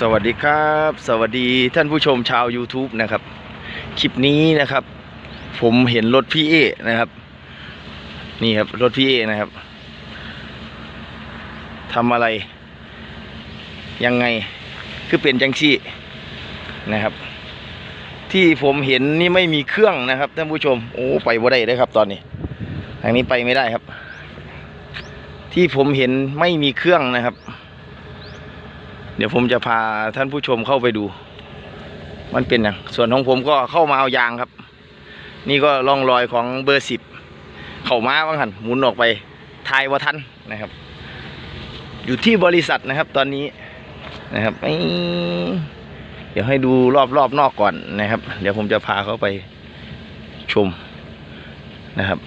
สวัสดีครับ สวัสดีท่านผู้ชมชาว YouTube นะครับ คลิปนี้นะครับ ผมเห็นรถพี่เอนะครับ นี่ครับรถพี่เอนะครับทำอะไร ยังไงคือเป็นจังซี่นะครับ ที่ผมเห็นนี่ไม่มีเครื่องนะครับท่านผู้ชมโอ้ไปบ่ได้เลยครับ ตอนนี้ทางนี้ไปไม่ได้ครับ ที่ผมเห็นไม่มีเครื่องนะครับ เดี๋ยวผมจะพาท่านผู้ชมเข้าไปดู มันเป็นอย่างส่วนของผมก็เข้ามาเอายางครับ นี่ก็ร่องรอยของเบอร์สิบเข้ามาบ้างหันหมุนออกไปทายว่าทันนะครับ อยู่ที่บริษัทนะครับตอนนี้นะครับเดี๋ยวให้ดูรอบรอบนอกก่อนนะครับ เดี๋ยวผมจะพาเขาไปชมนะครับ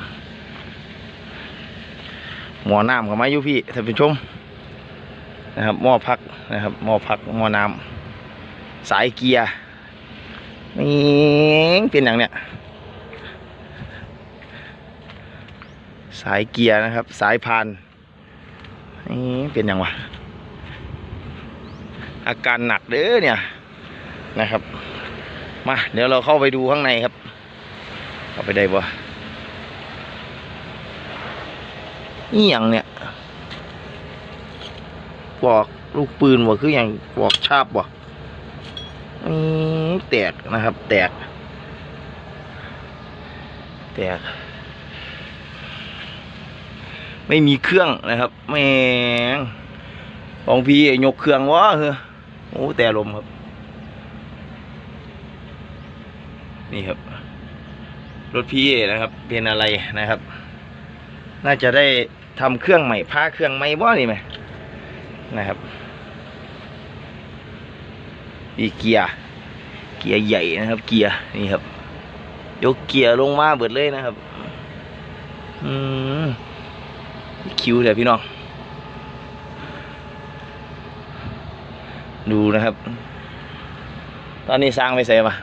หมอน้ำกับไม้ยุพี่ท่านผู้ชม นะครับหม้อพักนะครับหม้อพักหม้อน้ำสายเกียร์นี่เป็นอย่างเนี้ยสายเกียร์นะครับ สายพานนี่เป็นอย่างวะอาการหนักเด้อเนี่ยนะครับ มาเดี๋ยวเราเข้าไปดูข้างในครับเข้าไปได้บ่นี่อย่างเนี่ย บอกลูกปืนว่คืออย่างบอกชาบบ่อืมแตกนะครับ แตก แตก ไม่มีเครื่องนะครับแม่งของพี่ยกเครื่องวะเฮ้อโอ้แต่ลมครับ นี่ครับ รถพี่นะครับ เป็นอะไรนะครับ น่าจะได้ทำเครื่องใหม่พาเครื่องใหม่บ่นี่ไหม นะครับอีเกียร์เกียร์ใหญ่นะครับ เกียร์นี่ครับ ยกเกียร์ลงมาเบิดเลยนะครับ อืมคิวเดี๋ยวพี่น้อง ดูนะครับ ตอนนี้สร้างไปใส่มา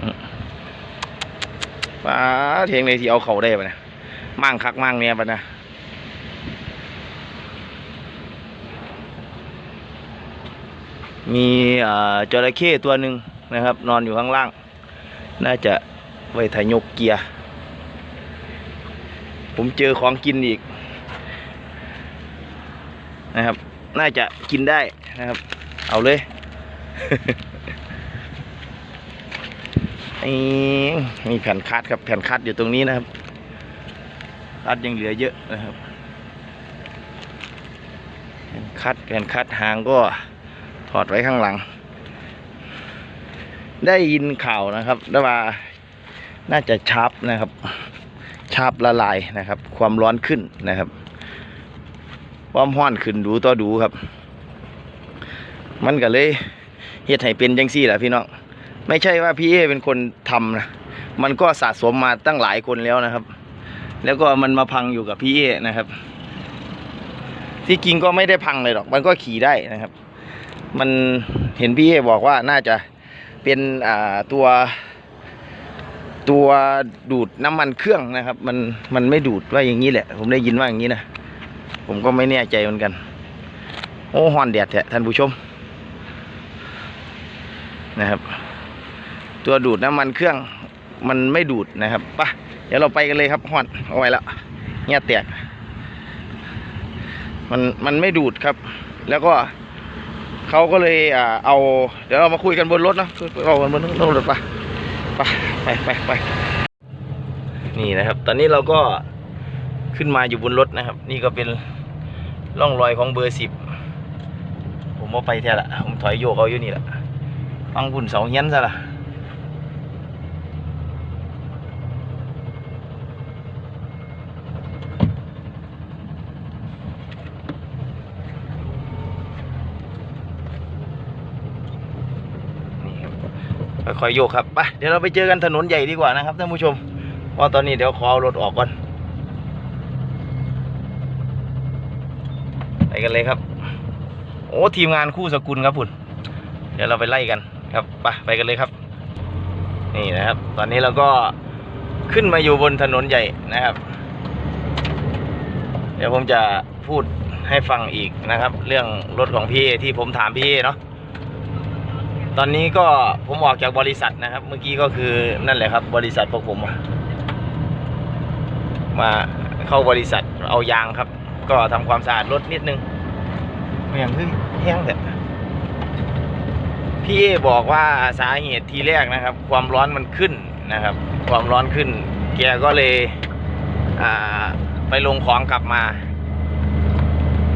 อืมป้าเทียงเลยที่เอาเขาได้ปะนี่ยมั่งคักมั่งเนี่ยปะนะ มีจระเข้ตัวหนึ่งนะครับ นอนอยู่ข้างล่าง น่าจะไว้ถ่ายยกเกียร์ผมเจอของกินอีกนะครับ น่าจะกินได้นะครับ เอาเลยนี่มีแผ่นคัดครับแผ่นคัดอยู่ตรงนี้นะครับคัดยังเหลือเยอะนะครับ แผ่นคัดแผ่นคัดหางก็ ถอดไว้ข้างหลัง ได้ยินข่าวนะครับว่าน่าจะชาร์ปนะครับ ชาร์ปละลายนะครับ ความร้อนขึ้นนะครับความร้อนขึ้นดูต่อดูครับ มันก็เลยเฮ็ดให้เป็นจังซี่แหละพี่น้องไม่ใช่ว่าพี่เอเป็นคนทำนะมันก็สะสมมาตั้งหลายคนแล้วนะครับ แล้วก็มันมาพังอยู่กับพี่เอนะครับ ที่จริงก็ไม่ได้พังเลยหรอก มันก็ขี่ได้นะครับ มันเห็นพี่เอบอกว่าน่าจะเป็นตัวตัวดูดน้ำมันเครื่องนะครับ มันมันไม่ดูดว่าอย่างนี้แหละ ผมได้ยินว่าอย่างนี้นะผมก็ไม่แน่ใจเหมือนกัน โอ้ฮอนแดดแท้ท่านผู้ชมนะครับ ตัวดูดน้ำมันเครื่องมันไม่ดูดนะครับปะเดี๋ยวเราไปกันเลยครับฮอนเอาไว้แล้วเงี้ยแตกมันมันไม่ดูดครับ แล้วก็ เขาก็เลยเอา เดี๋ยวเรามาคุยกันบนรถนะเรากันบนรถไปไปไปไปไปนี่นะครับ ตอนนี้เราก็ขึ้นมาอยู่บนรถนะครับ นี่ก็เป็นร่องรอยของเบอร์สิบผมว่าไปแท้ละผมถอยโยกเอาอยู่นี่แหละฟังบุญเสาเฮียนซะละนี่ ค่อยๆโยกครับไปเดี๋ยวเราไปเจอกันถนนใหญ่ดีกว่านะครับท่านผู้ชมเพราะตอนนี้เดี๋ยวขอเอารถออกก่อนไปกันเลยครับ โอ้ทีมงานคู่สกุลครับพุ่นเดี๋ยวเราไปไล่กันครับไปไปกันเลยครับ นี่นะครับ ตอนนี้เราก็ขึ้นมาอยู่บนถนนใหญ่นะครับ เดี๋ยวผมจะพูดให้ฟังอีกนะครับ เรื่องรถของพี่ที่ผมถามพี่เนาะ ตอนนี้ก็ผมออกจากบริษัทนะครับ เมื่อกี้ก็คือนั่นแหละครับ บริษัทพวกผมมาเข้าบริษัทเอายางครับ ก็ทำความสะอาดรถนิดนึงอย่างคือแห้งแต่พี่เอบอกว่าสาเหตุทีแรกนะครับ ความร้อนมันขึ้นนะครับ ความร้อนขึ้น แกก็เลยไปลงของกลับมา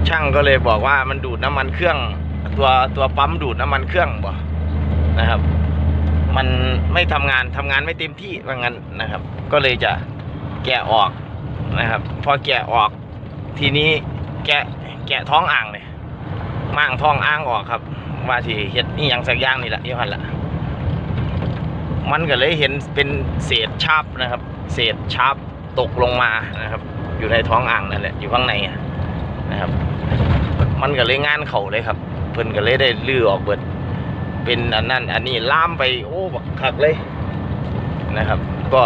ช่างก็เลยบอกว่ามันดูดน้ำมันเครื่อง ตัวตัวปั๊มดูดน้ำมันเครื่องบ่ นะครับ มันไม่ทำงานทำงานไม่เต็มที่ว่างั้นนะครับ ก็เลยจะแกะออกนะครับ พอแกะออก ทีนี้แกะแกะท้องอ่างเลยมั่งท้องอ่างออกครับ ว่าสิเฮ็ดนี่ยังสักอย่างนี่แหละยี่หันละมันก็เลยเห็นเป็นเศษชาบนะครับ เศษชาบตกลงมานะครับ อยู่ในท้องอ่างนั่นแหละอยู่ข้างในนะครับ มันก็เลยงานเข่าเลยครับ เพิ่นก็เลยได้ลื้อออกเบิด เป็นอันนั้นอันนี้ล่ามไปโอ้บักคักเลยนะครับ ก็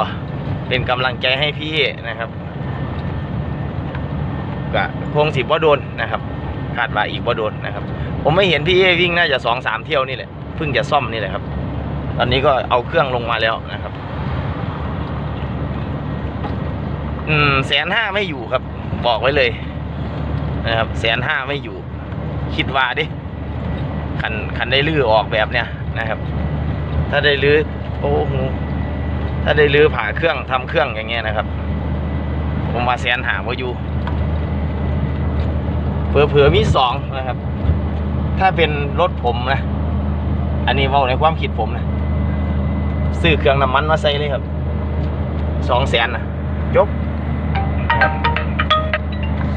เป็นกำลังใจให้พี่นะครับก็คงสิบ่โดนนะครับคาดว่าอีกบ่โดนนะครับ ผมไม่เห็นพี่เอวิ่งน่าจะสองสามเที่ยวนี่แหละเพิ่งจะซ่อมนี่แหละครับ ตอนนี้ก็เอาเครื่องลงมาแล้วนะครับ อืมแสนห้าไม่อยู่ครับ บอกไว้เลย นะครับแสนห้าไม่อยู่ คิดว่าดิ คันคันได้ลื้อออกแบบเนี้ยนะครับ ถ้าได้ลื้อโอ้โหถ้าได้ลื้อผ่าเครื่องทำเครื่องอย่างเงี้ยนะครับ ผมว่าแสนหาว่าอยู่เผื่อๆมีสองนะครับ ถ้าเป็นรถผมนะ อันนี้เว่าในความคิดผมนะซื้อเครื่องน้ำมันมาใส่เลยครับสองแสนนะจบ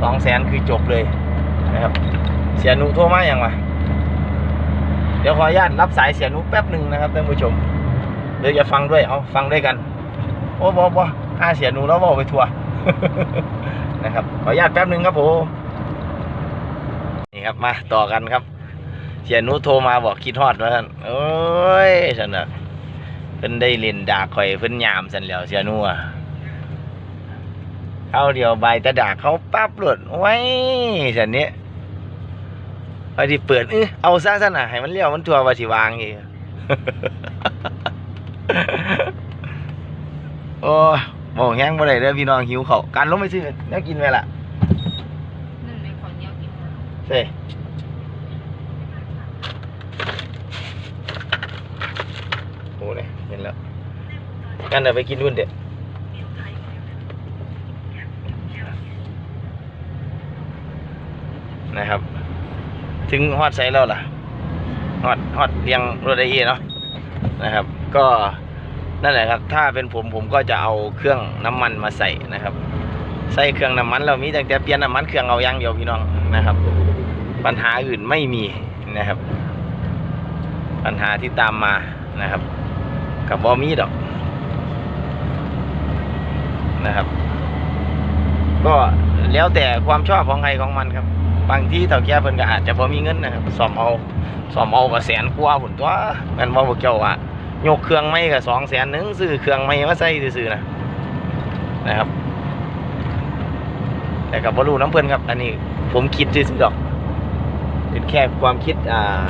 สองแสนคือจบเลยนะครับ เสียหนุโทรมาอย่างวะ เดี๋ยวขออนุญาตรับสายเสียหนุแป๊บหนึ่งนะครับท่านผู้ชมเดี๋ยวจะฟังด้วยเอาฟังด้วยกัน โอ้บอบอห้าเสียหนุแล้วบอกไปทัวร์นะครับ ขออนุญาตแป๊บหนึ่งครับผมนี่ครับมาต่อกันครับ เสียหนุโทรมาบอกคิดฮอดว่าท่านโอ้ยฉันนะเพิ่นได้เล่นดากข่อยเพิ่นยามสันแล้วเสียหนุอะเข้าเดียวใบตะดากเขาปั๊บหลุดไว้ฉันเนี้ย พอที่เปิดเออเอาซะซะน่ะให้มันเลี้ยวมันทัวว่าสิวางอีกโอ้ยบอกแห้งบ่ได้เด้อพี่น้องหิวเขาวการลงไปซื้อแนวกินไว้ล่ะนั่นไหนขอเหนียวกินเซ่โอ้เนี่ยเห็นแล้วกันเดี๋ยวไปกินรุ่นเด็ดนะครับ ถึงฮอดไซแล้วล่ะฮอดฮอดเรียงรถไอเอเนาะนะครับ ก็นั่นแหละครับถ้าเป็นผมผมก็จะเอาเครื่องน้ำมันมาใส่นะครับ ใส่เครื่องน้ำมันเรามีตั้งแต่เปลี่ยนน้ำมันเครื่องเอาย่างเดียวพี่น้องนะครับ ปัญหาอื่นไม่มีนะครับ ปัญหาที่ตามมานะครับ กับบอมีดอกนะครับ ก็แล้วแต่ความชอบของใครของมันครับ บางที่เต่าแก่เพิ่นก็อาจจะบ่มีเงินนะครับสอมเอาสอมเอาก็แสนกว่าผุนตัวแม่นบ่พวกเจ้าว่ายกเครื่องไม่ก็สองแสนหนึ่งซื้อเครื่องไม่มาใส่ซื่อๆนะนะครับ แต่กับ่รู้น้ำเพิ่นครับ อันนี้ผมคิดซื่อดอกเป็นแค่ความคิดอ่า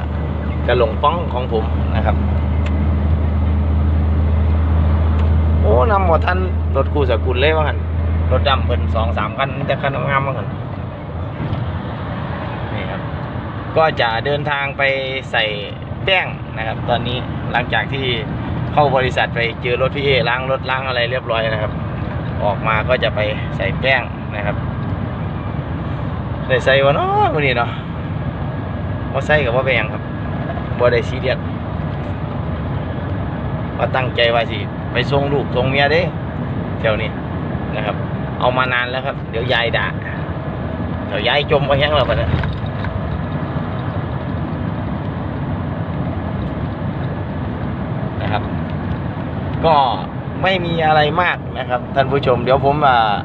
กระหลงฟ้องของผมนะครับ โอ้นำหมดท่านรถกูสกุลเลยว่าหันรถดำเพิ่นสองสามคันแต่คันงามว่าหัน นี่ครับ ก็จะเดินทางไปใส่แป้งนะครับ ตอนนี้หลังจากที่เข้าบริษัทไปเจอรถพี่เอล้างรถล้างอะไรเรียบร้อยนะครับ ออกมาก็จะไปใส่แป้งนะครับได้ใส่วะเนาะวันนี้เนาะว่าใส่กับว่าแบงครับบ่ได้ซีเรียสว่าตั้งใจว่าสิไปส่งลูกส่งเมียเด้แถวนี้นะครับ เอามานานแล้วครับ เดี๋ยวยายด่าเดี๋ยวยายจมไปแห้งแล้วปนะครับ ก็ไม่มีอะไรมากนะครับท่านผู้ชมเดี๋ยวผมอ่า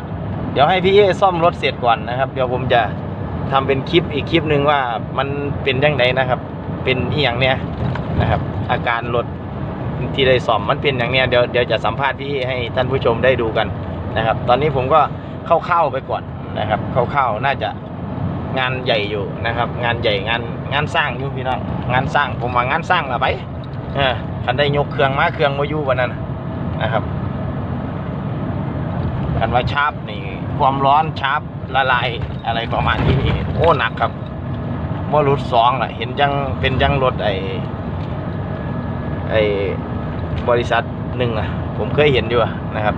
เดี๋ยวให้พี่เอซ่อมรถเสร็จก่อนนะครับ เดี๋ยวผมจะทำเป็นคลิปอีกคลิปหนึ่งว่ามันเป็นยังไงนะครับ เป็นอีหยังเนี่ยนะครับ อาการรถที่ได้ซ่อมมันเป็นอย่างเนี้ยเดี๋ยวเดี๋ยวจะสัมภาษณ์พี่ให้ท่านผู้ชมได้ดูกันนะครับ ตอนนี้ผมก็เข้าๆไปก่อนนะครับเข้าๆน่าจะงานใหญ่อยู่นะครับ งานใหญ่งานงานสร้างอยู่พี่น้องงานสร้างผมว่างานสร้างละไป ออคันได้ยกเครื่องมาเครื่องมาอยู่วันนั้นนะครับคันว่าชาร์ปนี่ ความร้อนชาร์ปละลายอะไรประมาณนี้โอ้หนักครับเมื่อรถสองล่ะ เห็นจังเป็นจังรถไอไอบริษัทหนึ่งอะ ผมเคยเห็นอยู่นะครับ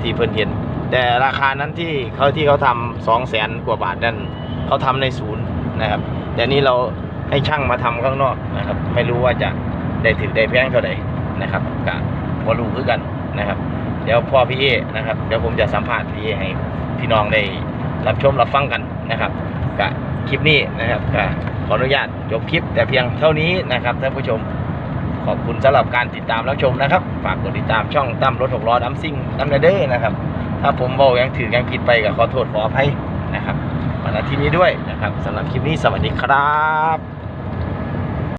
ที่เพิ่นเห็น แต่ราคานั้นที่เขาที่เขาทำสองแสนกว่าบาทนั่นเขาทำในศูนย์นะครับ แต่นี่เราให้ช่างมาทำข้างนอกนะครับ ไม่รู้ว่าจะ ได้ถือได้แพงเท่าไหร่นะครับกะบรู้คือกันนะครับ เดี๋ยวพ่อพี่เอนะครับ เดี๋ยวผมจะสัมภาษณ์พี่เอให้พี่น้องได้รับชมรับฟังกันนะครับกะคลิปนี้นะครับกะขออนุญาตจบคลิปแต่เพียงเท่านี้นะครับท่านผู้ชมขอบคุณสำหรับการติดตามรับชมนะครับ ฝากกดติดตามช่องตั้มรถหกล้อดัมซิ่งดัมเดอร์นะครับ ถ้าผมเบายังถือยังผิดไปก็ขอโทษขออภัยนะครับมาณที่นี้ด้วยนะครับสำหรับคลิปนี้สวัสดีครับ